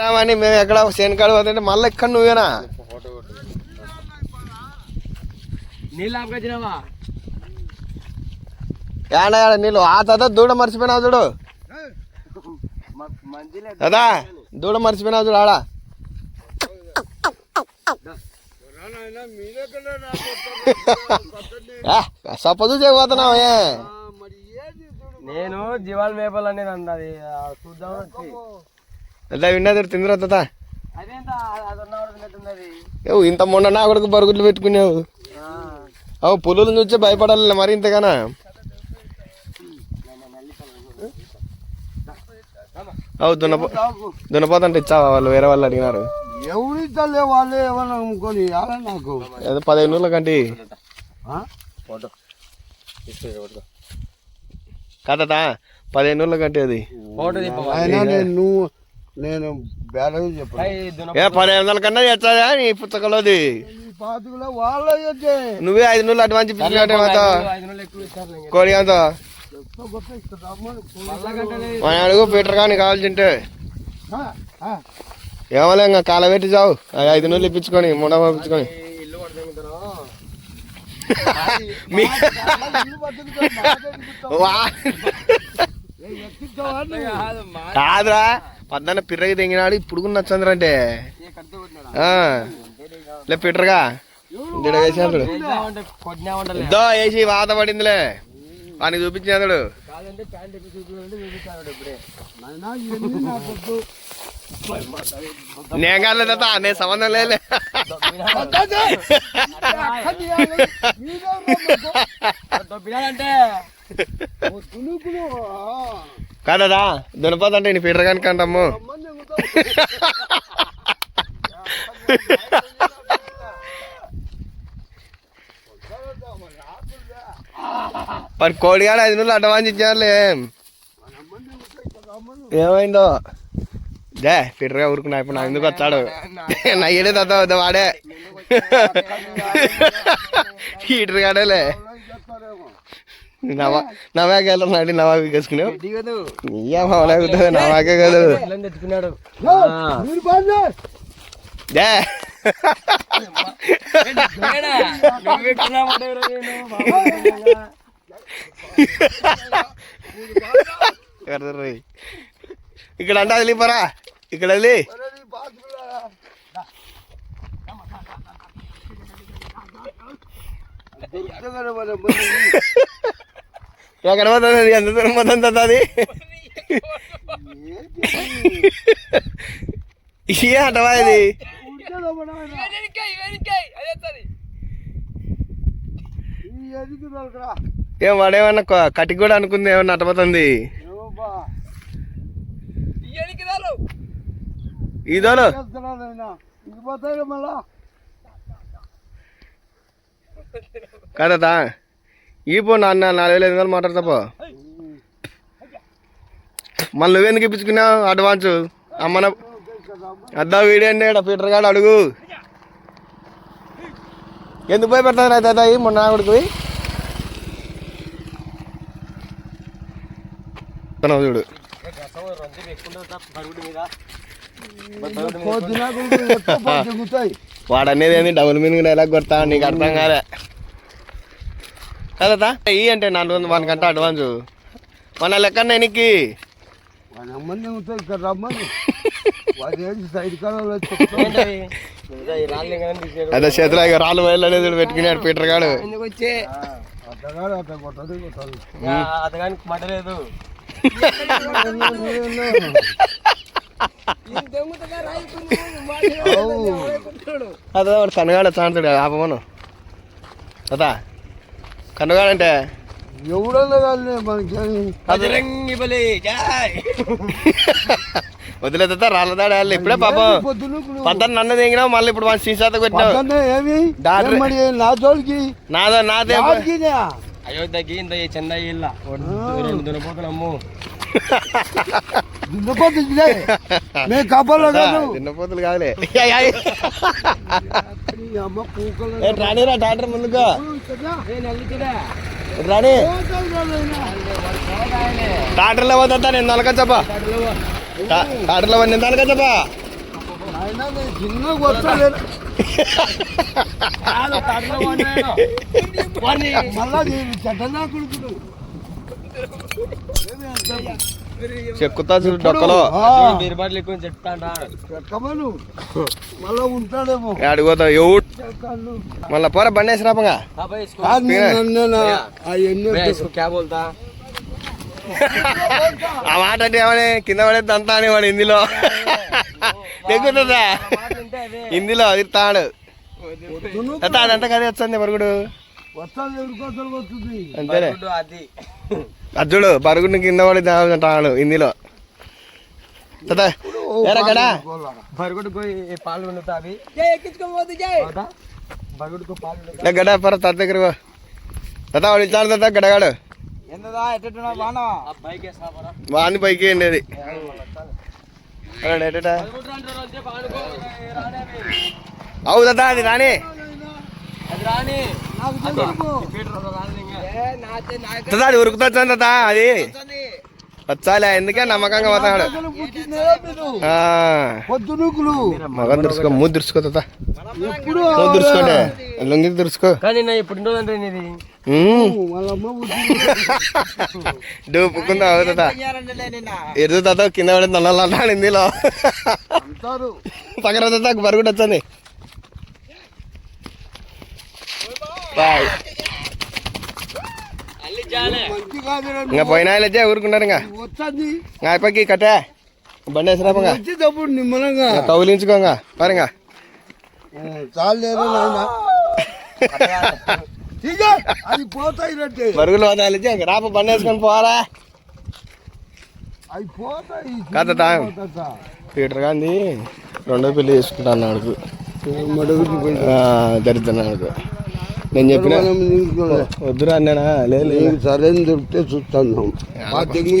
రామని మేము ఎక్కడ శనికాడు పోతుంటే మళ్ళీ ఎక్కడ నువ్వేనా? ఏడా ఏడ నీళ్ళు? ఆ తాత దూడ మర్చిపోయినావు చూడు. దాదా దూడ మర్చిపోయినావు చూడు ఆడ. సపోజు చేయబోతున్నావు ఏ నేను జీవాల మేపల్ అనేది అన్నది చూద్దాం అట్లా విన్నది తిందిరా తాత. ఇంత మొన్న నా కొడుకు బరుగుడ్లు పెట్టుకున్నావు. అవు పులులు చూస్తే భయపడాలి మరి ఇంతగానా. అవు దున్నపో దున్నపోతంటే ఇచ్చావా వాళ్ళు వేరే వాళ్ళు అడిగినారు. ఎవరు ఇద్దరులే వాళ్ళే ఏమన్నా అమ్ముకొని నాకు? ఏదో పదిహేను రోజుల కంటి. కదతా పదిహేను రోజుల కంటే అది. నువ్వు నేను చెప్పాను. ఏ పదిహేను వందల కన్నా చేస్తాదా నీ పుస్తకంలోది. పాతికలో వాళ్ళే నువ్వే ఐదు నూళ్ళు అడ్వాన్స్ ఇప్పించినట్టే మాతో. కోడి అంత మన అడుగు పీటర్ కానీ కావాల్సింటే ఏమలే ఇంకా కాల పెట్టి చావు. ఆ ఐదు నూళ్ళు ఇప్పించుకొని మొండ పంపించుకొని మీ వా. కాదురా పద్దన్న పిర్రకి తెంగినాడు ఇప్పుడు కూడా నచ్చంద్ర అంటే లే పీటర్గా. కొట్టినామంటే ఇద్దో వేసి వాత పడిందిలే. వానికి నాకొద్దు. నేను కాదు తాత నేను సంబంధం లేదు అక్కడి ఇవ్వాలి. మీరే అంటే దొబ్బినాడంటే ఓ తుణుకులు, ఆ. కాదా కానీ మరి కోడిగాడు ఐదు నూళ్ళు అడ్వాన్స్ ఇచ్చారులే ఏమైందో దే పీటర్గా ఊరుకున్నా ఇప్పుడు నా ఎందుకు వచ్చాడు నా ఏడే తాత వాడే పీటర్ గాడేలే నవా నవాకి వేసుకున్నావు దిగదు నీయమ్మ లేకపోతే నవాకే కాదు. తెచ్చుకున్నాడు. ఇక్కడ అంటే అది పోరా. ఇక్కడ వెళ్ళి పోతుంది అది ఎంత దూరం పోతుంది అది? ఏ అంటవా ఇది. ఏం వాడేమన్నా కొ- కట్టి కూడా అనుకుంది ఏమన్నా అట్టపోతుంది ఏమో బా ఇదోలు కదా ఈ పో నాన్న నాలుగు వేల ఐదు వందలు మాట్లాడతా పో మళ్ళీ నువ్వెందుకు ఇప్పించుకున్నావు అడ్వాన్స్? అమ్మన అద్దా వీడియో అండి ఈడ పీటర్ గాడు అడుగు. ఎందుకు పోయి పెడతాను అయితే అదా మొన్న తనవు చూడు. పొద్దున దిగుతాయి వాడు అనేది ఏంది? డబుల్ మీనింగ్ డైలాగ్ కొడతా నీకు అర్థం కాలే. కదా ఈ అంటే నాలుగు వందలు మనకంటే అడ్వాన్స్. మన లెక్క ఇక్కడ రమ్మని. వాడి ఏంటి సైడ్ కాలంలో చెప్తాను అదే చేతిలో ఇక రాళ్ళు వైర్లు అనేది పెట్టుకున్నాడు పీటర్ గాడు. అతగానికి అదే వాడు కనుగాడ చాంతాడు ఆపమను కదా కనుగాడంటే? ఎవడన్నా జై వదిలేదా వాళ్ళు ఇప్పుడే పాపం పొద్దున పద్దరు నన్ను దిగినావు మళ్ళీ ఇప్పుడు మన సీసాత కొట్టినావు. నా జోలికి? నాదో నాదే. అయోధ్యకి ఇంత చెన్నై ఇల్ల? రెండు దునపోతులు అమ్ము దున్నపోతు. మేము కబ్బలో కాదు చిన్నపోతులు కాదులే రానిరా డాక్టర్ ముందుగా కాదైనా. డాక్టర్లో వద్దా నేను నలకొచ్చప్పా డాక్టర్లో నేను చిన్నగా వస్తాను మళ్ళా నేను చెడ్డనా కొడుకుడు చెక్కుతా చూడు డొక్కలో చెక్కమను. మళ్ళా ఉంటాడేమో. అడిగిపోతావు ఎవడు చెక్కలు. మళ్ళా పోరా బండి వేసి రాపంగా ఆ మాట అంటే ఏమని? కింద పడేది అంతా అని వాడు హిందీలో. ఎక్కుతుందా హిందీలో తిడతాడు పొద్దున తాత అదంతా కదే వచ్చింది మరుగుడు అంతేనే అది. అర్జుడు బరుగుడిని కింద పడి హిందీలో గడా? బరుగుడు పోయి పాలు? బరుగుడుకు గడ పర దగ్గర. తాత వాడు తాత గడగాడు. వాని పైకి అవి. అవు తాత అది రాని. అది రాని. అది ఉరుకుతా వచ్చాను తాత అది. వచ్చాలే ఎందుకే నమ్మకంగా పోతాడు అసలు పుట్టిందే మీరు ఆ, పొద్దునుకులు మగం దురుసుకో మూడు దురుసుకో. తాత ఎప్పుడు మూడు దురుసుకోండి లొంగి దురుసుకో డూపుకుందా అవు తాత ఎదు తాత కింద పడి నల్లలు అన్నాడు హిందీలో పక్కన తాత బరుగుడు వచ్చింది బాయ్. ఇంకా పోయినా లేచే ఊరుకున్నారు ఇంకా. ఇంకా అయిపోయి కట్టే. బండి నిమ్మలంగా. కౌలించుకోంగా పరంగా చాలు లేదా నాయన. ఇక రాప బండి వేసుకొని పోతాయి. కాదు తా. పీటర్ గాంధీ రెండో పెళ్ళి చేసుకుంటా అన్నాడు. దరిద్రన్నాడు నేను చెప్పిన? వద్దురా అన్నాడా లేదు. సరైన దొరికితే చూస్తాను. మా తెంగు